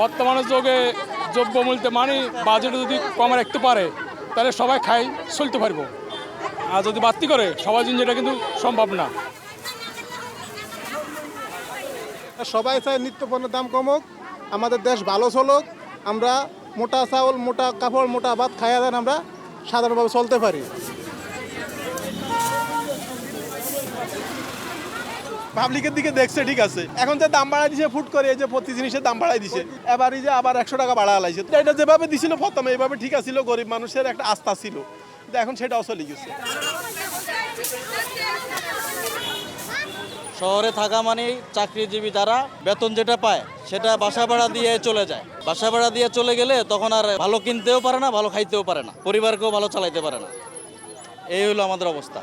বর্তমানে যুগে দ্রব্যমূল্যতে মানি, বাজেট যদি কম রাখতে পারে, তাহলে সবাই খাই, চলতে পারব। আর যদি বাড়তি করে, সবার জন্য এটা কিন্তু সম্ভব না। সবাই চায় নিত্য পণ্যের দাম কমুক, আমাদের দেশ ভালো চলুক, আমরা মোটা চাউল, মোটা কাপড়, মোটা ভাত খাইয়া দেন আমরা সাধারণভাবে চলতে পারি। পাবলিকের দিকে দেখছে, ঠিক আছে। এখন যে দাম বাড়াই দিছে, ফুট করে এই যে প্রতি জিনিসের দাম বাড়াই দিছে এবার এই যে আবার একশো টাকা বাড়া লাইছে এটা যেভাবে দিছিল, প্রথমে এইভাবে ঠিক আছিল, গরিব মানুষের একটা আস্থা ছিল। এখন সেটাও চলে গেছে। শহরে থাকা মানেই চাকরিজীবী তারা বেতন যেটা পায়, সেটা বাসা ভাড়া দিয়ে চলে যায়। বাসা ভাড়া দিয়ে চলে গেলে তখন আর ভালো কিনতেও পারে না, ভালো খাইতেও পারে না। পরিবারকেও ভালো চালাইতে পারে না। এই হলো আমাদের অবস্থা।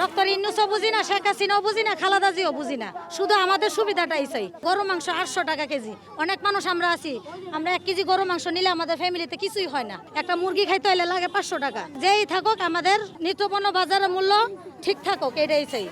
ডক্টর ইন্নুসও বুঝি না, শেখ হাসিনাও বুঝি না, খালাদা জিও বুঝি না। শুধু আমাদের সুবিধাটাই চাই গরু মাংস আটশো টাকা কেজি। অনেক মানুষ আমরা আছি, আমরা এক কেজি গরু মাংস নিলে আমাদের ফ্যামিলিতে কিছুই হয় না। একটা মুরগি খাইতে হলে লাগে পাঁচশো টাকা। যেই থাকুক, আমাদের নিত্যপণ্য বাজারের মূল্য ঠিক থাকুক, এটাই চাই